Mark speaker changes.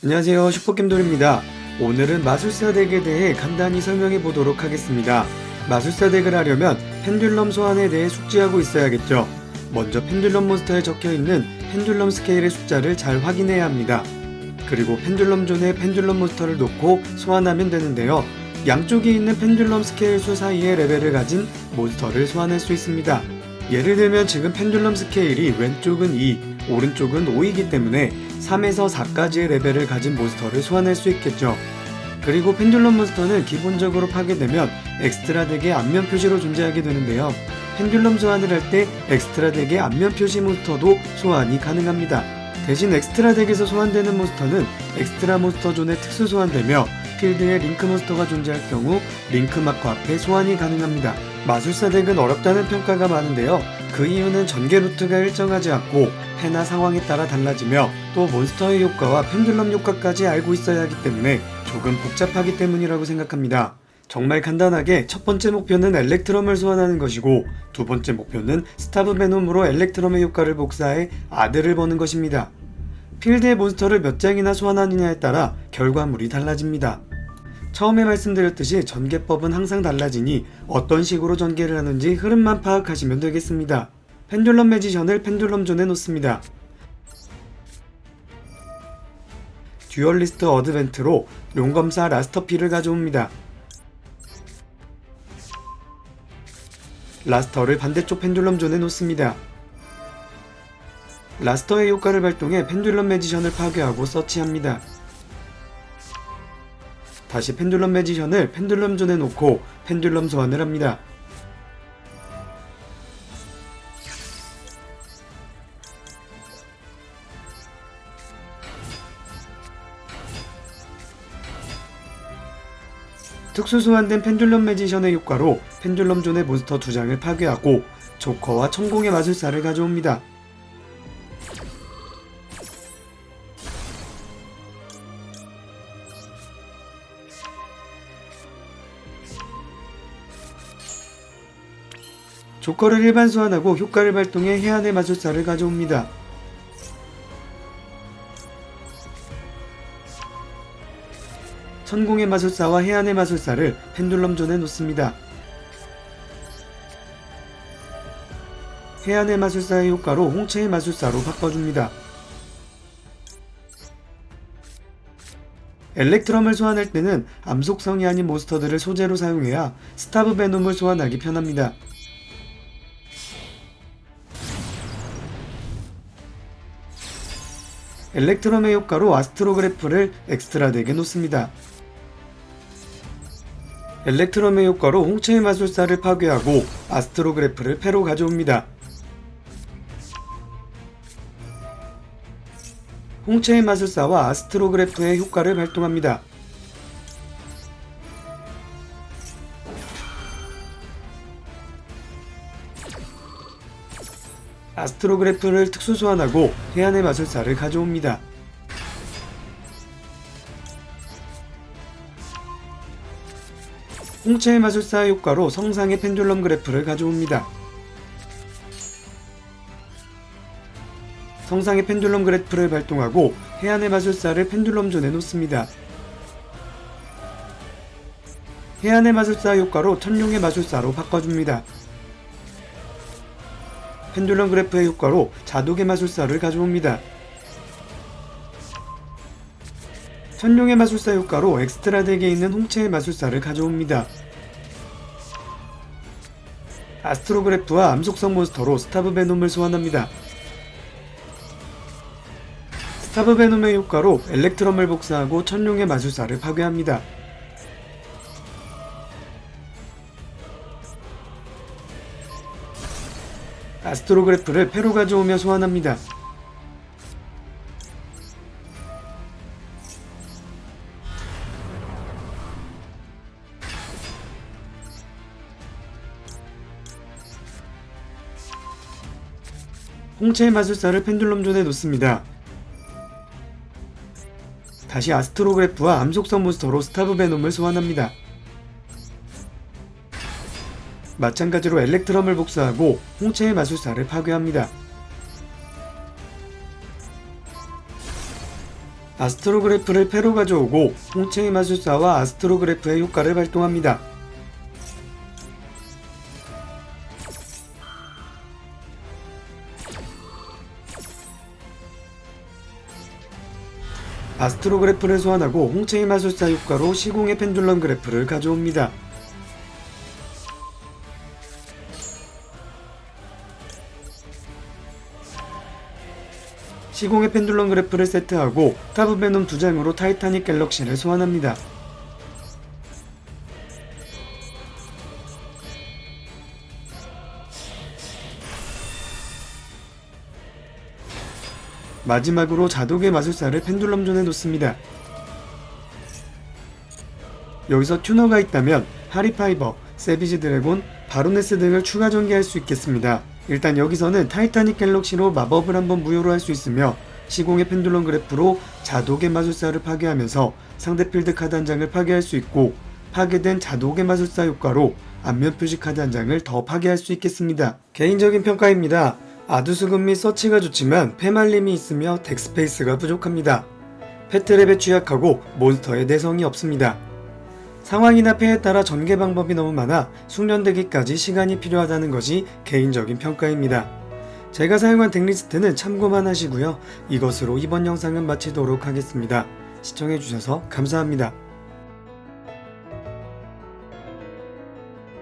Speaker 1: 안녕하세요. 슈퍼겜돌입니다. 오늘은 마술사 덱에 대해 간단히 설명해 보도록 하겠습니다. 마술사 덱을 하려면 펜듈럼 소환에 대해 숙지하고 있어야겠죠. 먼저 펜듈럼 몬스터에 적혀있는 펜듈럼 스케일의 숫자를 잘 확인해야 합니다. 그리고 펜듈럼 존에 펜듈럼 몬스터를 놓고 소환하면 되는데요. 양쪽에 있는 펜듈럼 스케일 수 사이의 레벨을 가진 몬스터를 소환할 수 있습니다. 예를 들면 지금 펜듈럼 스케일이 왼쪽은 2, 오른쪽은 5이기 때문에 3에서 4까지의 레벨을 가진 몬스터를 소환할 수 있겠죠. 그리고 펜듈럼 몬스터는 기본적으로 파괴되면 엑스트라 덱의 앞면 표시로 존재하게 되는데요. 펜듈럼 소환을 할 때 엑스트라 덱의 앞면 표시 몬스터도 소환이 가능합니다. 대신 엑스트라 덱에서 소환되는 몬스터는 엑스트라 몬스터 존에 특수 소환되며 필드에 링크 몬스터가 존재할 경우 링크 마커 앞에 소환이 가능합니다. 마술사 덱은 어렵다는 평가가 많은데요. 그 이유는 전개 루트가 일정하지 않고 패나 상황에 따라 달라지며 또 몬스터의 효과와 펜듈럼 효과까지 알고 있어야 하기 때문에 조금 복잡하기 때문이라고 생각합니다. 정말 간단하게 첫 번째 목표는 엘렉트럼을 소환하는 것이고 두 번째 목표는 스타브 베놈으로 엘렉트럼의 효과를 복사해 아들을 버는 것입니다. 필드의 몬스터를 몇 장이나 소환하느냐에 따라 결과물이 달라집니다. 처음에 말씀드렸듯이 전개법은 항상 달라지니 어떤 식으로 전개를 하는지 흐름만 파악하시면 되겠습니다. 펜듈럼 매지션을 펜듈럼 존에 놓습니다. 듀얼리스트 어드벤트로 용검사 라스터피를 가져옵니다. 라스터를 반대쪽 펜듈럼 존에 놓습니다. 라스터의 효과를 발동해 펜듈럼 매지션을 파괴하고 서치합니다. 다시 펜듈럼 매지션을 펜듈럼 존에 놓고 펜듈럼 소환을 합니다. 특수 소환된 펜듈럼 매지션의 효과로 펜듈럼 존의 몬스터 두 장을 파괴하고 조커와 천공의 마술사를 가져옵니다. 조커를 일반 소환하고 효과를 발동해 해안의 마술사를 가져옵니다. 천공의 마술사와 해안의 마술사를 펜듈럼 존에 놓습니다. 해안의 마술사의 효과로 홍채의 마술사로 바꿔줍니다. 엘렉트럼을 소환할 때는 암속성이 아닌 몬스터들을 소재로 사용해야 스타브 베놈을 소환하기 편합니다. 엘렉트럼의 효과로 아스트로그래프를 엑스트라 덱에 놓습니다. 엘렉트럼의 효과로 홍채의 마술사를 파괴하고 아스트로그래프를 패로 가져옵니다. 홍채의 마술사와 아스트로그래프의 효과를 발동합니다. 아스트로그래프를 특수 소환하고 해안의 마술사를 가져옵니다. 홍채의 마술사 효과로 성상의 펜듈럼 그래프를 가져옵니다. 성상의 펜듈럼 그래프를 발동하고 해안의 마술사를 펜듈럼 존에 놓습니다. 해안의 마술사 효과로 천룡의 마술사로 바꿔줍니다. 펜듈럼 그래프의 효과로 자독의 마술사를 가져옵니다. 천룡의 마술사 효과로 엑스트라 덱에 있는 홍채의 마술사를 가져옵니다. 아스트로그래프와 암속성 몬스터로 스타브 베놈을 소환합니다. 스타브 베놈의 효과로 엘렉트럼을 복사하고 천룡의 마술사를 파괴합니다. 아스트로그래프를 패로 가져오며 소환합니다. 홍채의 마술사를 펜듈럼 존에 놓습니다. 다시 아스트로그래프와 암속성 몬스터로 스타브 베놈을 소환합니다. 마찬가지로 엘렉트럼을 복사하고 홍채의 마술사를 파괴합니다. 아스트로그래프를 패로 가져오고 홍채의 마술사와 아스트로그래프의 효과를 발동합니다. 아스트로그래프를 소환하고 홍채의 마술사 효과로 시공의 펜듈럼 그래프를 가져옵니다. 시공의 펜듈럼 그래프를 세트하고 타브 베놈 두 장으로 타이타닉 갤럭시를 소환합니다. 마지막으로 자독의 마술사를 펜듈럼 존에 놓습니다. 여기서 튜너가 있다면 하리파이버, 세비지 드래곤, 바로네스 등을 추가 전개할 수 있겠습니다. 일단 여기서는 타이타닉 갤럭시로 마법을 한번 무효로 할 수 있으며 시공의 펜듈럼 그래프로 자독의 마술사를 파괴하면서 상대 필드 카드 한 장을 파괴할 수 있고 파괴된 자독의 마술사 효과로 안면 표시 카드 한 장을 더 파괴할 수 있겠습니다. 개인적인 평가입니다. 아두수금 및 서치가 좋지만 패말림이 있으며 덱스페이스가 부족합니다. 패트랩에 취약하고 몬스터의 내성이 없습니다. 상황이나 패에 따라 전개 방법이 너무 많아 숙련되기까지 시간이 필요하다는 것이 개인적인 평가입니다. 제가 사용한 덱리스트는 참고만 하시고요. 이것으로 이번 영상은 마치도록 하겠습니다. 시청해주셔서 감사합니다.